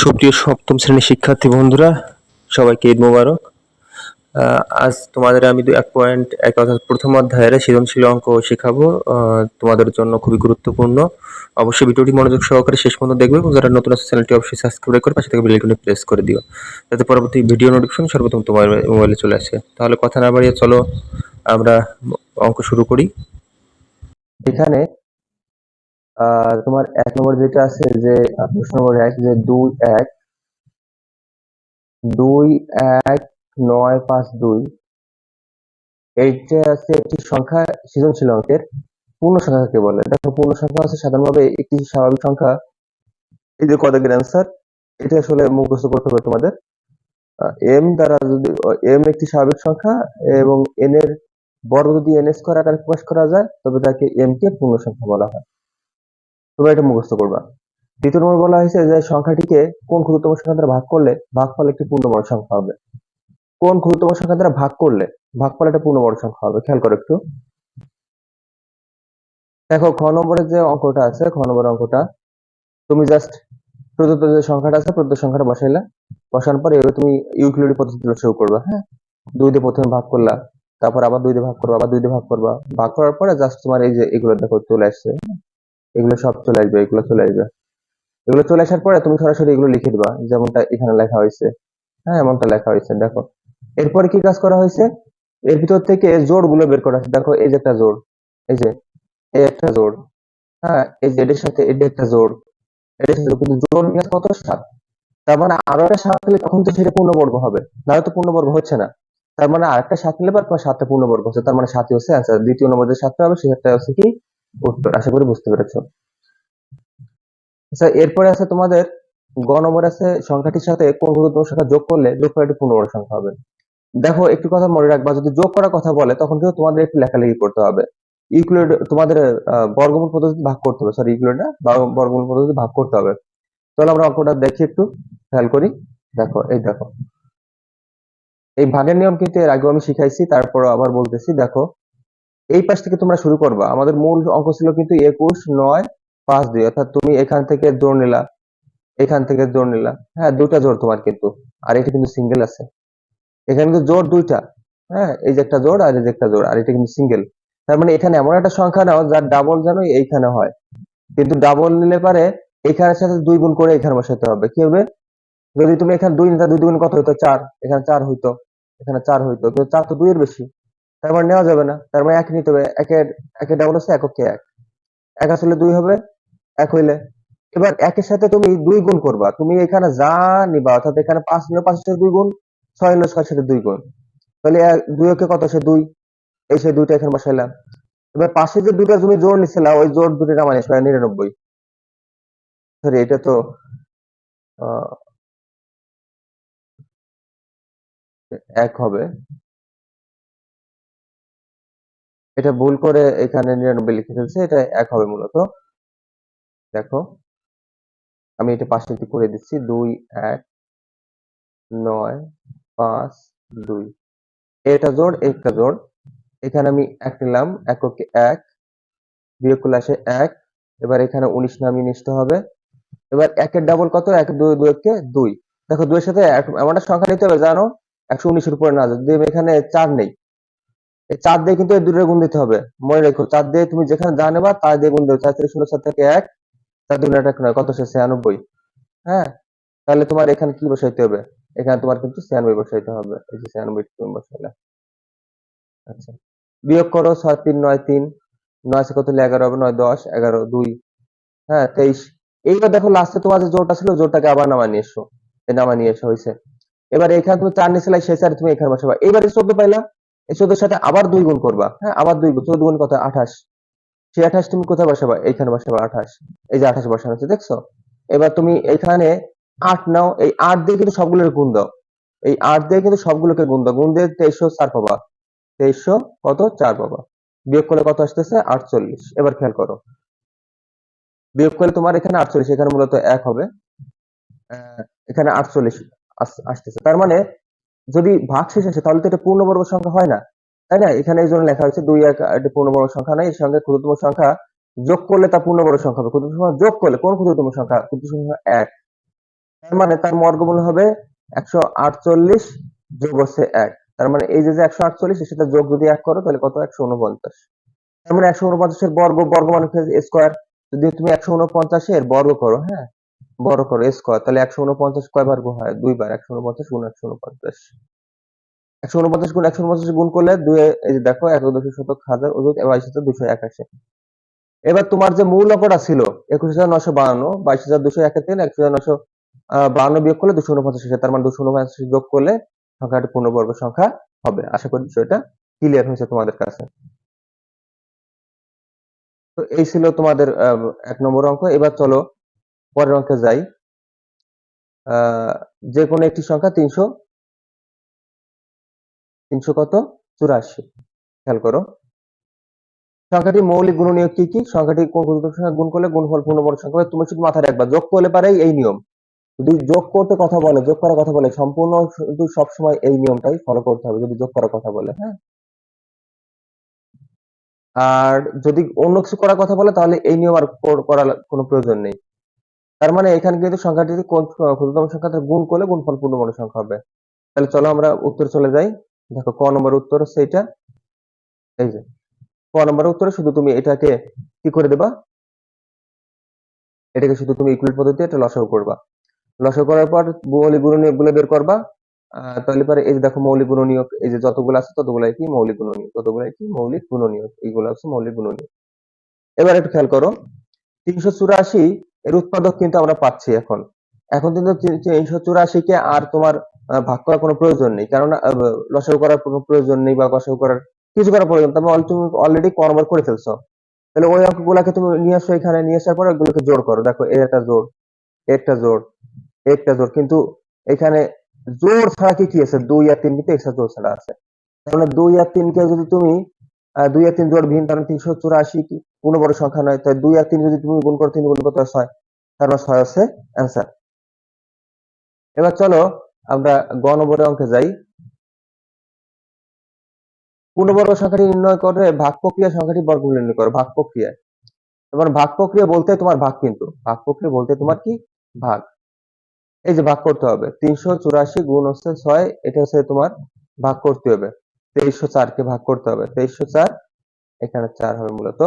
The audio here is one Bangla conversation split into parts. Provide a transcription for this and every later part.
সুপ্রিয় সপ্তম শ্রেণির শিক্ষার্থী বন্ধুরা, সবাইকে ঈদ মোবারক। আজ তোমাদের আমি এক পয়েন্ট এক অর্থাৎ প্রথম অধ্যায়ের সৃজনশীল অঙ্ক শেখাবো। তোমাদের জন্য খুবই গুরুত্বপূর্ণ। অবশ্যই ভিডিওটি মনোযোগ সহকারে শেষ পর্যন্ত দেখবে এবং যারা নতুন আছে চ্যানেলটি অবশ্যই সাবস্ক্রাইব করে পাশে থেকে বেল আইকনে প্রেস করে দিও। যাতে পরবর্তী ভিডিও নোটিফিকেশন সর্বপ্রথম তোমার মোবাইলে চলে আসে। তাহলে কথা না বাড়িয়ে চলো আমরা অঙ্ক শুরু করি। এখানে তোমার এক নম্বর যেটা আছে যে প্রশ্ন নম্বর এক, যে দুই এক দুই এক নয় পাঁচ দুই, এইটা আছে একটি সংখ্যা সৃজনশীল অঙ্কের পূর্ণ সংখ্যাকে বলে? দেখো, পূর্ণ সংখ্যা আছে সাধারণভাবে একটি স্বাভাবিক সংখ্যা। এই যে কতকের অ্যান্সার এটা আসলে মুখস্থ করতে হবে তোমাদের। এম দ্বারা যদি এম একটি স্বাভাবিক সংখ্যা এবং এন এর বর্গ যদি এন স্কোয়ার আকারে প্রকাশ করা যায়, তবে তাকে এম কে পূর্ণ সংখ্যা বলা হয়। তোমরা এটা মুখস্থ করবা। দ্বিতীয় নম্বর বলা হয়েছে যে, সংখ্যাটিকে কোন ক্ষুদ্রতম সংখ্যা দ্বারা ভাগ করলে ভাগফল একটি পূর্ণবর্গ সংখ্যা হবে? কোন ক্ষুদ্রতম সংখ্যা দ্বারা ভাগ করলে ভাগফল একটা পূর্ণবর্গ সংখ্যা হবে? খেয়াল করো একটু। দেখো, খ নম্বরের যে অঙ্কটা আছে, খ নম্বরের অঙ্কটা, তুমি জাস্ট প্রদত্ত যে সংখ্যাটা আছে, প্রদত্ত সংখ্যাটা বসাইলা। বসানোর পরে এবার তুমি ইউক্লিডের পদ্ধতি শুরু করবা হ্যাঁ? দুই দিয়ে প্রথমে ভাগ করলা, তারপর আবার দুই দিয়ে ভাগ করবা, আবার দুই দিয়ে ভাগ করবা। ভাগ করার পরে জাস্ট তোমার এই যে এগুলো দেখো, চলে আসছে হ্যাঁ? এগুলো সব চলে আসবে, এগুলো চলে আসবে। এগুলো চলে আসার পরে তুমি সরাসরি এগুলো লিখে দিবা, যেমনটা এখানে লেখা হয়েছে। হ্যাঁ এমনটা লেখা হয়েছে, দেখো। এরপরে কি কাজ করা হয়েছে? এর ভিতর থেকে জোড়গুলো বের করা হয়েছে। দেখো, এই যে একটা জোড়, এই যে এই একটা জোড় হ্যাঁ এই যে এটার সাথে এটা একটা জোড় এটার সাথে কিন্তু জোড় নিয়ে কত সাত? তার মানে আরও একটা সাত নিলে তখন তো সেটা পূর্ণবর্গ হবে। নাহলে তো পূর্ণবর্গ হচ্ছে না। তার মানে আরেকটা সাত নিলে পর সাতটা পূর্ণবর্গ হচ্ছে। তার মানে সাতই হচ্ছে অ্যান্সার দ্বিতীয় নম্বর যে সাতটা হবে সেটা হচ্ছে কি? উত্তর আশা করি বুঝতে পেরেছ। আচ্ছা এরপরে আছে তোমাদের গ নম্বর আছে, সংখ্যাটির সাথে কোন গুরুত্বপূর্ণ সংখ্যা যোগ করলে যোগ করে একটি পূর্ণবর্গ সংখ্যা হবে। দেখো, একটু কথা মনে রাখবা, যদি যোগ করার কথা বলে, তখন কিন্তু তোমাদের একটু লেখালেখি করতে হবে। ইউক্লিড, তোমাদের বর্গমূল পদ্ধতি ভাগ করতে হবে সরি ইউক্লিড না বর্গমূল পদ্ধতি ভাগ করতে হবে। তাহলে আমরা অঙ্কটা দেখি একটু, খেয়াল করি। দেখো, এই দেখো। এই ভাগের নিয়ম কিন্তু এর আগেও আমি শিখাইছি তারপর আবার বলতেছি, দেখো। এই পাশ থেকে তোমরা শুরু করবা। আমাদের মূল অঙ্ক ছিল কিন্তু একুশ, নয়, পাঁচ, দুই। অর্থাৎ তুমি এখান থেকে জোর নিলা। এখান থেকে জোর নিলা। হ্যাঁ দুটা জোর তোমার কিন্তু। আর এটা কিন্তু সিঙ্গেল আছে। এখানে কিন্তু জোর দুইটা। হ্যাঁ এই যে একটা জোর আর এই যে একটা জোর আর এটা কিন্তু সিঙ্গেল তার মানে এখানে এমন একটা সংখ্যা নাও যার ডাবল যেন এইখানে হয়। কিন্তু ডাবল নিলে পারে এখানের সাথে দুই গুণ করে এখানে বসাতে হবে। কি হবে? যদি তুমি এখানে দুই নিতে, দুই গুণ কত হইতো? চার। এখানে চার হইতো। এখানে চার হইতো। কিন্তু চার তো দুইয়ের বেশি। তার মানে নেওয়া যাবে না। তার মানে এক নিতে হবে। একের একের ডাবল হচ্ছে এককে এক। এক আসলে দুই হবে, এক হইলে। এবার একের সাথে তুমি দুই গুণ করবা। তুমি এখানে যা নিবা, অর্থাৎ এখানে পাঁচ নিলে পাঁচের সাথে দুই গুণ, ছয় নিলে ছয়ের সাথে দুই গুণ। তাহলে দুই একে কত সে দুই। এই সে দুইটা এখানে বসাইলাম। এবার পাশে যে দুটা তুমি জোর নিছিলা ওই জোর দুটি নামানি ছয় নিরানব্বই। সরি এটা তো এক হবে। এটা ভুল করে এখানে নিরানব্বই লিখে ফেলছে, এটা এক হবে মূলত। দেখো, আমি এটা পাশে করে দিচ্ছি, দুই, এক, নয়, পাঁচ, দুই। এটা জোড়, একটা জোড়। এখানে আমি এক নিলাম, এককে এক, বিয়োগ করলে আসে এক, এবার এখানে উনিশ নামিয়ে নিতে হবে। এবার একের ডাবল কত? এক, দুই দুই একে দুই। দেখো, দুইয়ের সাথে এমন একটা সংখ্যা নিতে হবে, জানো? একশো উনিশের উপরে না। যদি এখানে চার নেই এই চার দিয়ে কিন্তু এই দুটোর গুণ দিতে হবে। মনে রেখো, চার দিয়ে তুমি যেখানে যা নেবা তার দিয়ে গুণ দেবে চার থেকে শূন্য চার থেকে এক চার দুগুণ এক নয়, কত? সে ছিয়ানব্বই। হ্যাঁ? তাহলে তোমার এখানে কি বসাইতে হবে? এখানে তোমার কিন্তু ছিয়ানব্বই বসাইতে হবে। এই যে ছিয়ানব্বই তুমি বসাইলে। আচ্ছা। বিয়োগ করো ছয়, তিন, নয় তিন। নয় সে কত হলে এগারো হবে? নয়, দশ, এগারো, দুই। হ্যাঁ তেইশ। এইবার দেখো লাস্টে তোমার যে জোরটা ছিল জোরটাকে আবার নামা নিয়ে এসো। নামা নিয়ে এসো হয়েছে এবার এখানে তুমি চার নিয়েছিলে সেই চারে তুমি এখানে বসাবা। এবারে চোদ্দ পাইলা। এই চোদ্দের সাথে আবার দুই গুণ করবা। হ্যাঁ আবার দুই গুণ, চোদ্দ গুণ কত? আঠাশ। সেই আঠাশ তুমি কোথায় বসাবা? এইখানে বসাবা আঠাশ। এই যে আঠাশ বসানো হচ্ছে, দেখছ? এবার তুমি এখানে আট নাও, এই আট দিয়ে কিন্তু সবগুলোর গুণ দাও। এই আট দিয়ে কিন্তু সবগুলোকে গুণ দাও। গুণ দিয়ে তেইশশো চার পাবা। তেইশশো কত? চার পাবা। বিয়োগ করলে কত আসতেছে? আটচল্লিশ। এবার খেয়াল করো। বিয়োগ করলে তোমার এখানে আটচল্লিশ, এখানে মূলত এক হবে। এখানে আটচল্লিশ আসতেছে। তার মানে যদি ভাগ শেষ আসে তাহলে তো এটা পূর্ণবর্গ সংখ্যা হয় না। তাই না? এখানে এই জন্য লেখা হয়েছে দুই এক এটা পূর্ণবর্গ সংখ্যা নয় এর সঙ্গে ক্ষুদ্রতম সংখ্যা যোগ করলে তা পূর্ণবর্গ সংখ্যা হবে। ক্ষুদ্রতম সংখ্যা যোগ করলে কোন ক্ষুদ্রতম সংখ্যা? ক্ষুদ্রতম সংখ্যা এক। তার মানে তার বর্গমূল হবে একশো আটচল্লিশ যোগ হচ্ছে এক। তার মানে এই যে যে একশো আটচল্লিশ সাথে যোগ যদি এক করো, তাহলে কত? একশো উনপঞ্চাশ। তার মানে একশো উনপঞ্চাশের বর্গ বর্গ মানে স্কোয়ার যদি তুমি একশো উনপঞ্চাশের বর্গ করো হ্যাঁ? বর্গ করো স্কোয়ার তাহলে একশো উনপঞ্চাশ কয় বার হয় দুইবার, একশো উনপঞ্চাশ গুণ একশো উনপঞ্চাশ। একশো উনপঞ্চাশ গুণ একশো উনপঞ্চাশ গুণ করলে দুই, এই যে দেখো এক দুশো শতক হাজার ওজন এবার সাথে দুশো একাশি। এবার তোমার যে মূল অঙ্কটা ছিল, একুশ হাজার নশো বাহান্ন, বাইশ হাজার দুশো একের থেকে একশো হাজার নশো বাহান্ন বিয়োগ করলে দুশো উনপঞ্চাশ তার মানে দুশো উনপঞ্চাশ যোগ করলে সংখ্যাটি পূর্ণবর্গ সংখ্যা হবে। আশা করি বিষয়টা ক্লিয়ার হয়েছে তোমাদের কাছে। তো এই ছিল তোমাদের এক নম্বর অঙ্ক। এবার চলো পরের অঙ্কে যাই। যে কোনো একটি সংখ্যা তিনশো তিনশো কত? চুরাশি। খেয়াল করো। সংখ্যাটি মৌলিক গুণনীয় কি কি? সংখ্যাটি গুণ করলে গুণফল পূর্ণবর্গ সংখ্যা? তুমি শুধু মাথায় রাখবা, যোগ করলে পারেই এই নিয়ম। যদি যোগ করতে কথা বলে, যোগ করার কথা বলে, সম্পূর্ণ শুধু সবসময় এই নিয়মটাই ফলো করতে হবে, যদি যোগ করার কথা বলে হ্যাঁ? আর যদি অন্য কিছু করার কথা বলে, তাহলে এই নিয়ম আর কর- করার কোনো প্রয়োজন নেই। তার মানে এখানে কিন্তু সংখ্যাটি কোন ক্ষুদ্রতম সংখ্যাটা গুণ করলে গুণফল পূর্ণবর্গ সংখ্যা হবে। তাহলে চলো আমরা উত্তর চলে যাই। দেখো, ক নম্বর উত্তর হচ্ছে এটা এই যে, ক নম্বর উত্তরে শুধু তুমি এটাকে কি করে দেবা? এটাকে শুধু তুমি ইকুয়াল পদ্ধতিতে এটা লসাগু করবা। লসাগু করার পর মৌলিক গুণনীয়কগুলো বের করবা। তাহলে পরে এই যে দেখো মৌলিক গুণনীয়ক এই যে যতগুলো আছে ততগুলাই কি মৌলিক গুণনীয়ক ততগুলাই কি মৌলিক গুণনীয়ক এইগুলো হচ্ছে মৌলিক গুণনীয়ক এবার একটু খেয়াল করো, তিনশো চুরাশি এর উৎপাদক কিন্তু আমরা পাচ্ছি এখন। এখন কিন্তু তিনশো চুরাশি কে আর তোমার ভাগ করার কোনো প্রয়োজন নেই। আহ, লসাগু করার কোনো প্রয়োজন নেই বা গসাগু করার কিছু করার প্রয়োজন তুমি অলরেডি কনভার্ট করে ফেলছো। তাহলে ওই অঙ্কগুলাকে তুমি নিয়ে আসো এখানে নিয়ে আসার পর ওগুলোকে জোড় করো। দেখো এর একটা জোড় এর একটা জোড় এর একটা জোড় কিন্তু এখানে জোড় ছাড়া কি কি আছে? দুই আর তিন কিন্তু এক্সট্রা জোড় ছাড়া আছে। তাহলে দুই আর তিনকে যদি তুমি দুই আর তিন জোড় ভিন্ন তাহলে তিনশো চুরাশি কোনো বড় সংখ্যা নয়। তাই দুই আর তিন যদি তুমি গুণ করো, তিন গুণ হয় ছয়। তার মানে ছয় হচ্ছে অ্যান্সার এবার চলো আমরা গ নম্বরের অঙ্কে যাই। পূর্ণবর্গ সংখ্যাটি নির্ণয় করে ভাগ প্রক্রিয়া সংখ্যাটি বর্গমূল নির্ণয় করো, ভাগ প্রক্রিয়া। এবার ভাগ প্রক্রিয়া বলতে তোমার ভাগ কিন্তু। ভাগ প্রক্রিয়া বলতে তোমার কি? ভাগ। এই যে ভাগ করতে হবে, তিনশো চুরাশি গুণ হচ্ছে ছয়, এটা হচ্ছে তোমার ভাগ করতে হবে। তেইশশো চারকে ভাগ করতে হবে। তেইশশো চার, এখানে চার হবে মূলত।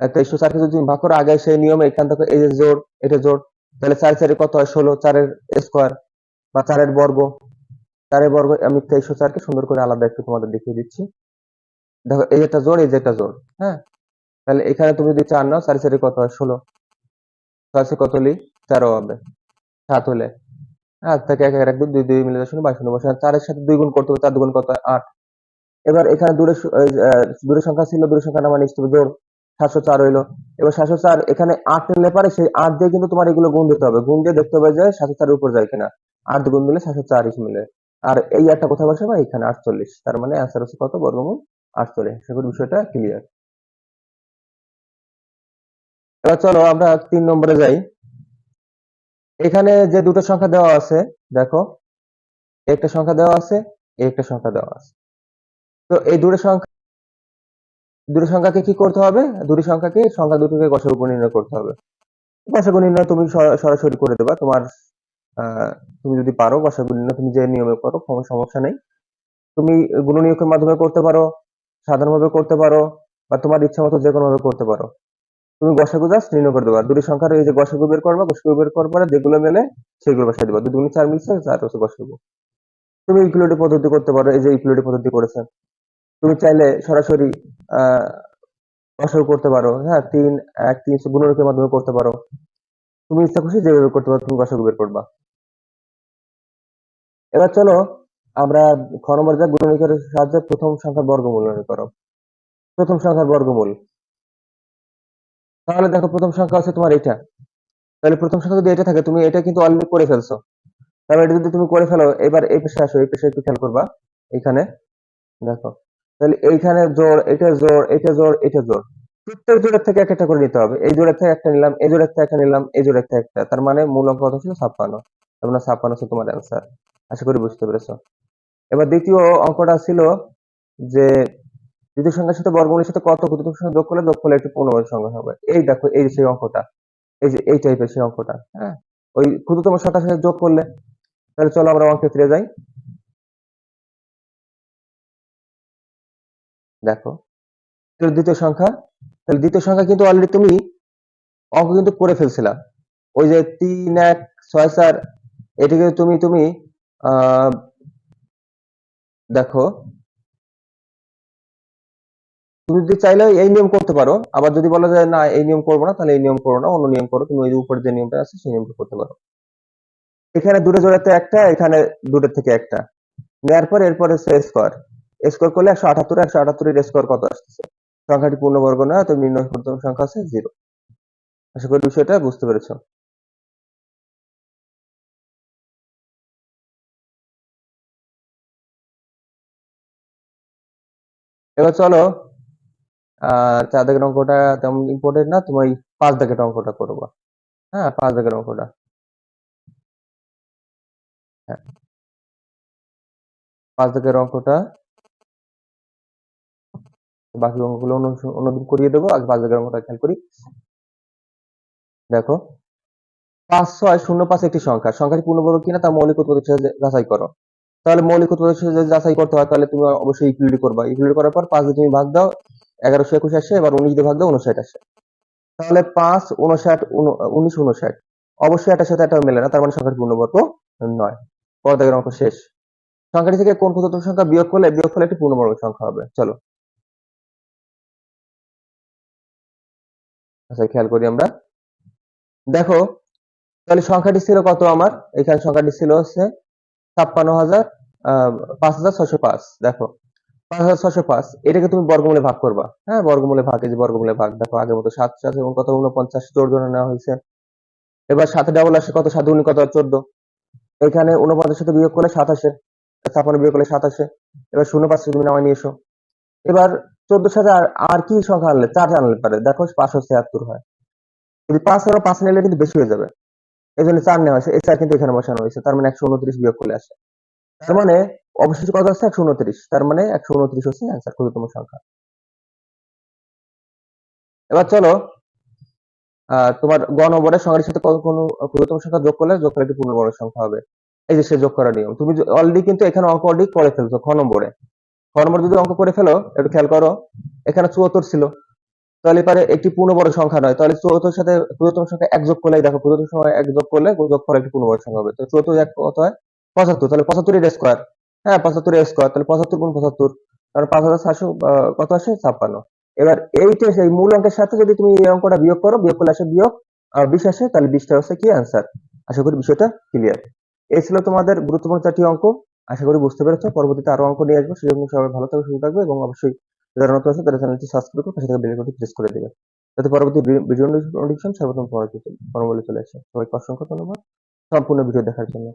তেইশশো চারকে যদি ভাগ করো, আগে সেই নিয়মে এখান থেকে এই যে জোড়, এটা জোড়, তাহলে চার চারে কত হয়? ষোলো, চারের স্কোয়ার বা চারের বর্গ। চারের বর্গ, আমি তেইশশো চারকে সুন্দর করে আলাদা একটু তোমাদের দেখিয়ে দিচ্ছি। দেখো, এই একটা জোর এই যে একটা জোড় হ্যাঁ? তাহলে এখানে তুমি যদি চার নাও, চারি চারি কত হয়? ষোলো। ছয় কত হলি? চারও হবে। সাত হলে। আট থেকে এক এক দুই দুই মিলে দশ বাইশ, শূন্য, বসে। চারের সাথে দুই গুণ করতে হবে, চার দুগুণ কত হয়? আট। এবার এখানে দূরের দূরের সংখ্যা ছিল দূরের সংখ্যা নামা নিশ্চিত জোর সাতশো চার হইল। এবার সাতশো চার, এখানে আট নিলে পারে, সেই আট দিয়ে কিন্তু তোমার এগুলো গুণ দিতে হবে। গুণ দিয়ে দেখতে হবে যে সাতশো চারের উপর যায় কিনা। আট গুণ দিলে সাতশো চার মিলে। আর এই একটা কোথায় বসে বা এখানে আটচল্লিশ। তার মানে অ্যান্সার হচ্ছে কত? বর্গমূল আটচল্লিশ। সেগুলো বিষয়টা ক্লিয়ার এবার চলো আমরা তিন নম্বরে যাই। এখানে যে দুটো সংখ্যা দেওয়া আছে, দেখো, একটা সংখ্যা দেওয়া আছে, একটা সংখ্যা দেওয়া আছে। তো এই দুটো সংখ্যা, দুটো সংখ্যাকে কি করতে হবে? দুটি সংখ্যাকে, সংখ্যা দুটোকে গসাগু নির্ণয় করতে হবে। গসাগু নির্ণয় তুমি সরাসরি করে দেবা। তোমার তুমি যদি পারো গসাগু নির্ণয়, তুমি যে নিয়মে করো, কোনো সমস্যা নেই। তুমি গুণনীয়কের মাধ্যমে করতে পারো, সাধারণভাবে করতে পারো, বা তোমার ইচ্ছা মতো যে কোনো ভাবে করতে পারো। তুমি গসাগু জাস্ট নির্ণয় করে দেবা। দুটি সংখ্যার এই যে গসাগু বের করবা গসাগু বের পরে যেগুলো মেলে, সেগুলো বসাই দিবা। দুগুণে চার মিলছে চার হচ্ছে গসাগু তুমি ইকুইলিটি পদ্ধতি করতে পারো, এই যে ইকুইলিটি পদ্ধতি করেছে। তুমি চাইলে সরাসরি আহ করতে পারো। হ্যাঁ তিন, এক, তিন গুণনীয়কের মাধ্যমে করতে পারো। তুমি ইচ্ছা খুশি যেভাবে করতে পারো, তুমি গসাগু বের করবা। এবার চলো, আমরা খ নম্বর যা গুণনীয়কের সাহায্যে প্রথম সংখ্যার বর্গমূল নির্ণয় করো। প্রথম সংখ্যার বর্গমূল। তাহলে দেখো, প্রথম সংখ্যা আছে তোমার এটা তাহলে প্রথম সংখ্যা যদি এটা থাকে, তুমি এটা কিন্তু অলরেডি করে ফেলছো। তাহলে এটা যদি তুমি করে ফেলো, এবার এই পেশে আসো, এই পেশে একটু খেয়াল করবা। এখানে, দেখো। তাহলে এইখানে জোর এটা জোর এটা জোর এটা জোর প্রত্যেক জোড়ের থেকে এক একটা করে নিতে হবে। এই জোড়ের থেকে একটা নিলাম, এই জোড়ের থেকে একটা নিলাম, এই জোড়ের থেকে একটা। তার মানে মূল অঙ্ক কত ছিল ছাপ্পান্ন। তার মানে ছাপ্পান্ন হচ্ছে তোমার অ্যান্সার আশা করি বুঝতে পেরেছ। এবার দ্বিতীয় অঙ্কটা ছিল যে দ্বিতীয় সংখ্যার সাথে বর্গমূলের সাথে কত ক্ষুদ্র সংখ্যা যোগ করলে যোগ করলে একটি পূর্ণবর্গ সংখ্যা হবে? এই দেখো, এই সেই অঙ্কটা। এই যে এই টাইপের সেই অঙ্কটা হ্যাঁ? ওই ক্ষুদ্রতম সংখ্যার সাথে যোগ করলে। তাহলে চলো আমরা অঙ্কে ফিরে যাই। দেখো। দ্বিতীয় সংখ্যা, তাহলে দ্বিতীয় সংখ্যা কিন্তু অলরেডি তুমি অঙ্ক কিন্তু করে ফেলছিলা। ওই যে তিন এক ছয় চার, এটাকে তুমি তুমি দেখো। তুমি যদি চাইলে এই নিয়ম করতে পারো। আবার যদি বলা যায় না, এই নিয়ম করব না, তাহলে এই নিয়ম করো না, অন্য নিয়ম করো। তুমি ওই উপরে যে নিয়মটা আছে, সেই নিয়মটা করতে পারো। এখানে দুটো জোড়াতে একটা, এখানে দুটো থেকে একটা। নেওয়ার পর এরপরে স্কোয়ার স্কোয়ার করলে একশো আটাত্তর, একশো আটাত্তরের স্কোর কত আসতেছে? সংখ্যাটি পূর্ণবর্গ না তো নির্ণয় করতে সংখ্যা আছে জিরো আশা করি বিষয়টা বুঝতে পেরেছ। এবার চলো চার দাগের অঙ্কটা তেমন ইম্পর্টেন্ট না তুমি ওই পাঁচ দাগের অঙ্কটা করব হ্যাঁ পাঁচ দাগের অঙ্কটা। হ্যাঁ। পাঁচ দাগের অঙ্কটা বাকি অঙ্কগুলো অন্যদিন করিয়ে দেবো। আগে পাঁচ দাগের অঙ্কটা খেয়াল করি। দেখো, পাঁচ, ছয়, শূন্য, পাঁচ একটি সংখ্যা। সংখ্যাটি পূর্ণবর্গ কিনা তা মৌলিক উৎপাদক হিসেবে যাচাই করো। তাহলে মৌলিক উৎপাদক হিসেবে যাচাই করতে হয়, তাহলে তুমি অবশ্যই ইকুইলিটি করবা। ইকুইলিটি করার পর পাঁচ দিয়ে তুমি ভাগ দাও, এগারোশো একুশ আসে, এবার উনিশ দিয়ে ভাগ দাও উনষাট আসে। তাহলে পাঁচ উনষাট উনিশ উনষাট অবশ্যই এটার সাথে এটা মেলে না, তার মানে সংখ্যাটি পূর্ণবর্গ নয়। পর্দাগের অঙ্ক শেষ। সংখ্যাটি থেকে কোন ক্ষুদ্রতম সংখ্যা বিয়োগ করলে বিয়োগ ফলে একটি পূর্ণবর্গ সংখ্যা হবে। চলো। আচ্ছা খেয়াল করি আমরা। দেখো, তাহলে সংখ্যাটি ছিল কত আমার? এখানে সংখ্যাটি ছিল হচ্ছে ছাপ্পান্ন হাজার পাঁচ হাজার ছশো পাঁচ। দেখো, পাঁচ হাজার ছশো পাঁচ, এটাকে তুমি বর্গমূলে ভাগ করবা। হ্যাঁ বর্গমূলে ভাগ, এই যে বর্গমূলে ভাগ, দেখো, আগের মতো সাত সাত এবং কত? উনপঞ্চাশ জোড়া নেওয়া হয়েছে। এবার সাথে ডাবল আসে কত? সাত উনি কত? চোদ্দ। এখানে উনপঞ্চাশ সাথে বিয়োগ করলে সাত আসে ছাপ্পান্ন বিয়োগ করলে সাত আসে এবার শূন্য পাঁচ তুমি নামায় নিয়ে এসো। এবার চোদ্দ সাথে আর কি সংখ্যা আনলে? চার আনলে পারে। দেখো, পাঁচশো ছিয়াত্তর হয়। যদি পাঁচ পাঁচ নিলে কিন্তু বেশি হয়ে যাবে। এই জন্য চার নেওয়া এই চার কিন্তু এখানে বসানো হয়েছে। তার মানে একশো উনত্রিশ বিয়োগ আসে। তার মানে অবশিষ্ট কত একশো উনত্রিশ। তার মানে একশো উনত্রিশ হচ্ছে অ্যান্সার ক্ষুদ্রতম সংখ্যা। এবার চলো তোমার গ সংখ্যাটির সাথে কোনো ক্ষুদ্রতম সংখ্যা যোগ করলে? যোগ করলে একটি সংখ্যা হবে। এই যে সে যোগ করার নিয়ম। তুমি অলরেডি কিন্তু এখানে অঙ্ক অলরেডি করে ফেলছো খ নম্বরে। নম্বরে যদি অঙ্ক করে ফেলো একটু খেয়াল করো এখানে চুয়াত্তর ছিল। তাহলে এবারে একটি পূর্ণবর্গ সংখ্যা নয় তাহলে চুয়াত্তর সাথে ক্ষুদ্রতম সংখ্যা এক যোগ করলে দেখো ক্ষুদ্রতম সংখ্যা এক যোগ করলে যোগ করে একটি পূর্ণবর্গ সংখ্যা হবে। তো চুয়াত্তর এক কত হয়? পঁচাত্তর তাহলে পঁচাত্তরের স্কোয়ার হ্যাঁ পঁচাত্তরের স্কোয়ার তাহলে পঁচাত্তর গুণ পঁচাত্তর তাহলে পাঁচ হাজার সাতশো কত আসে? ছাপ্পান্ন। এবার এইটা সেই মূল অঙ্কের সাথে যদি তুমি এই অঙ্কটা বিয়োগ করো বিয়োগ করলে আসে বিয়োগ আহ, বিশ আসে তাহলে বিশটা হচ্ছে কি অ্যান্সার আশা করি বিষয়টা ক্লিয়ার এই ছিল তোমাদের গুরুত্বপূর্ণ চারটি অঙ্ক। আশা করি বুঝতে পেরেছ। পরবর্তীতে আরও অঙ্ক নিয়ে আসব সেই জন্য সবাই ভালো থাকবে সুস্থ থাকবে এবং অবশ্যই যারা নতুন আছে তারা চ্যানেলটি সাবস্ক্রাইব করে পাশে থাকা বেল আইকনটি প্রেস করে দেবে। যাতে পরবর্তী ভিডিও নোটিফিকেশন সর্বপ্রথম ফর্মুলা চলে আসে। সবাইকে অসংখ্য ধন্যবাদ। সম্পূর্ণ ভিডিও দেখার জন্য।